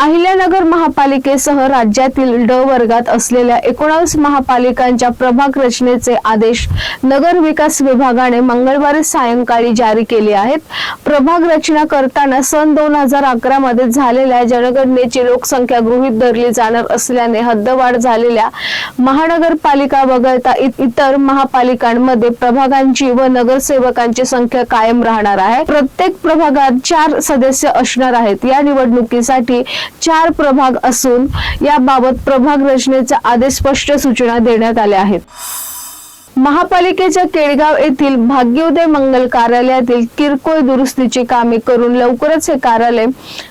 अहिल्यानगर महापालिकेसह राज्यातील ड वर्गात असलेल्या एकोणावीस महापालिकांच्या प्रभाग रचनेचे आदेश नगर विकास विभागाने मंगळवारी सायंकाळी जारी केले आहेत. प्रभाग रचना करताना सन दोन हजार अकरा मध्ये झालेल्या जनगणनेची लोकसंख्या गृहीत धरली जाणार असल्याने हद्दवाढ झालेल्या महानगरपालिका वगळता इ- इतर महापालिकांमध्ये प्रभागांची व नगरसेवकांची संख्या कायम राहणार आहे. प्रत्येक प्रभागात चार सदस्य असणार आहेत. या निवडणुकीसाठी चार प्रभाग असून याबाबत प्रभाग रचनेचा आदेश स्पष्ट सूचना देण्यात आल्या आहेत. महापालिकेच्या केळगाव येथील भाग्योदय मंगल कार्यालयातील किरकोळ दुरुस्तीची कामे करून लवकरच हे कार्यालय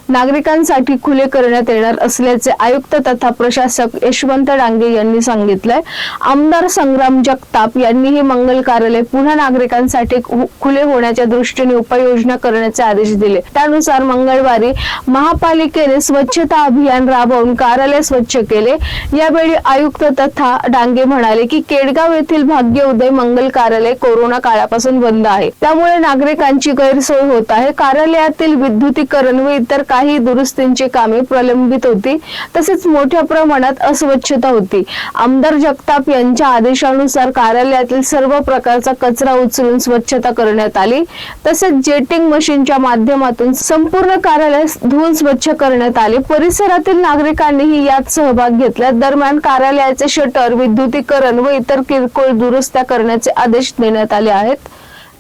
नागरिकांसाठी खुले करण्यात येणार असल्याचे आयुक्त तथा प्रशासक यशवंत डांगे यांनी सांगितलंय. आमदार संग्राम जगताप यांनी हे मंगल कार्यालय पुन्हा नागरिकांसाठी खुले होण्याच्या दृष्टीने उपाययोजना करण्याचे आदेश दिले. त्यानुसार मंगळवारी महापालिकेने स्वच्छता अभियान राबवून कार्यालय स्वच्छ केले. यावेळी आयुक्त तथा डांगे म्हणाले की केडगाव येथील भाग्य उदय मंगल कार्यालय कोरोना काळापासून बंद आहे. त्यामुळे नागरिकांची गैरसोय होत आहे. कार्यालयातील विद्युतीकरण व इतर काही दुरुस्तींची कामे प्रलंबित होती. तसेच मोठ्या प्रमाणात अस्वच्छता होती. आमदार जगताप यांच्या आदेशानुसार कार्यालयातील सर्व प्रकारचा कचरा उचलून स्वच्छता करण्यात आली. तसेच जेटिंग मशीनच्या माध्यमातून संपूर्ण कार्यालय धुवून स्वच्छ करण्यात आले. परिसरातील नागरिकांनीही यात सहभाग घेतला. दरम्यान कार्यालयाचे शटर विद्युतीकरण व इतर किरकोळ दुरुस्त्या करण्याचे आदेश देण्यात आले आहेत.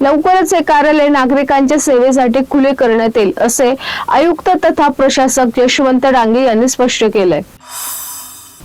लवकरच हे कार्यालय नागरिकांच्या सेवेसाठी खुले करण्यात येईल असे आयुक्त तथा प्रशासक यशवंत डांगे यांनी स्पष्ट केलंय.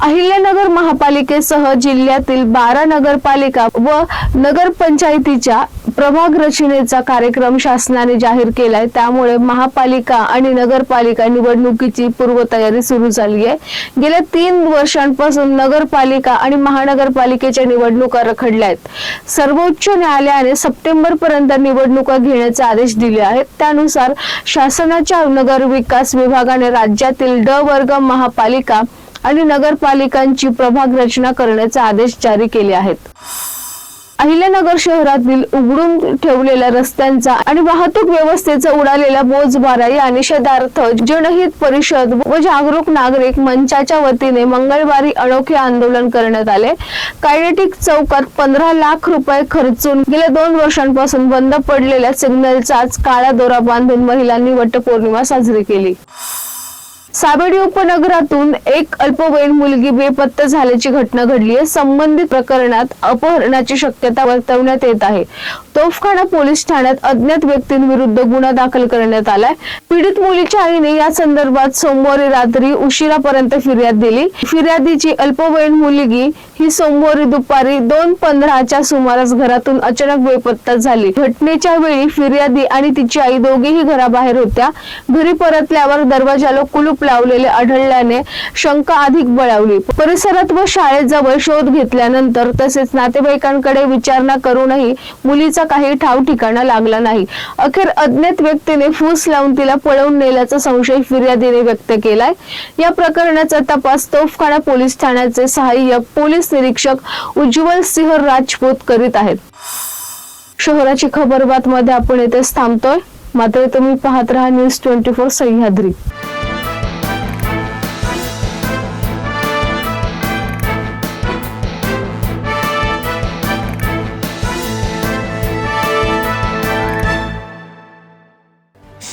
अहिल्यानगर महापालिकेसह जिल्ह्यातील बारा नगरपालिका व नगरपंचायतीच्या प्रभाग रचनेचा कार्यक्रम शासनाने जाहीर केलाय. त्यामुळे महापालिका आणि नगरपालिका निवडणुकीची पूर्वतयारी सुरू झाली आहे गेल्या तीन वर्षांपासून नगरपालिका आणि महानगरपालिकेच्या निवडणुका रखडल्या आहेत सर्वोच्च न्यायालयाने सप्टेंबर पर्यंत निवडणुका घेण्याचे आदेश दिले आहेत. त्यानुसार शासनाच्या नगर विकास विभागाने राज्यातील ड वर्ग महापालिका आणि नगरपालिकांची प्रभाग रचना करण्याचे आदेश जारी केले आहेत. अहिल्यानगर शहरातील उघडून ठेवलेल्या रस्त्यांचा आणि वाहतूक व्यवस्थेचा उडालेला बोजबारा या निषेधार्थ जनहित परिषद व जागरूक नागरिक मंचाच्या वतीने मंगळवारी अनोखे आंदोलन करण्यात आले. कायनेटिक चौकात पंधरा लाख रुपये खर्चून गेल्या दोन वर्षांपासून बंद पडलेल्या सिग्नलचाच काळा दोरा बांधून महिलांनी वटपौर्णिमा साजरी केली. सावेडी उपनगरातून एक अल्पवयीन मुलगी बेपत्ता झाल्याची घटना घडली आहे. संबंधित प्रकरणात अपहरणाची शक्यता वर्तवण्यात येत आहे. तोफखाना पोलीस ठाण्यात अज्ञात व्यक्तींविरुद्ध गुन्हा दाखल करण्यात आलाय. पीडित मुलीच्या आईने या संदर्भात सोमवारी रात्री उशिरापर्यंत फिर्याद दिली. फिर्यादीची अल्पवयीन मुलगी ही सोमवारी दुपारी दोन पंधराच्या सुमारास घरातून अचानक बेपत्ता झाली. घटनेच्या वेळी फिर्यादी आणि तिची आई दोघेही घराबाहेर होत्या. घरी परतल्यावर दरवाजाला कुलूप लावलेले आढळल्याने शंका अधिक बळावली. परिसरात व शाळेत जवळ शोध घेतल्यानंतर तसेच नातेवाईकांकडे विचारणा करूनही मुलीचा काही ठाव ठिकाणा लागला नाही. अखेर अज्ञात व्यक्तीने फूस लावून तिला पळवून नेल्याचा संशय फिर्यादीने व्यक्त केलाय. या प्रकरणाचा तपास तोफखाना पोलीस ठाण्याचे सहाय्यक पोलीस निरीक्षक उज्ज्वल सिंह राजपूत करीत आहेत. शहराची खबरबात मध्ये आपण येथेच थांबतोय. मात्र तुम्ही पाहत राहा न्यूज ट्वेंटी फोर सह्याद्री.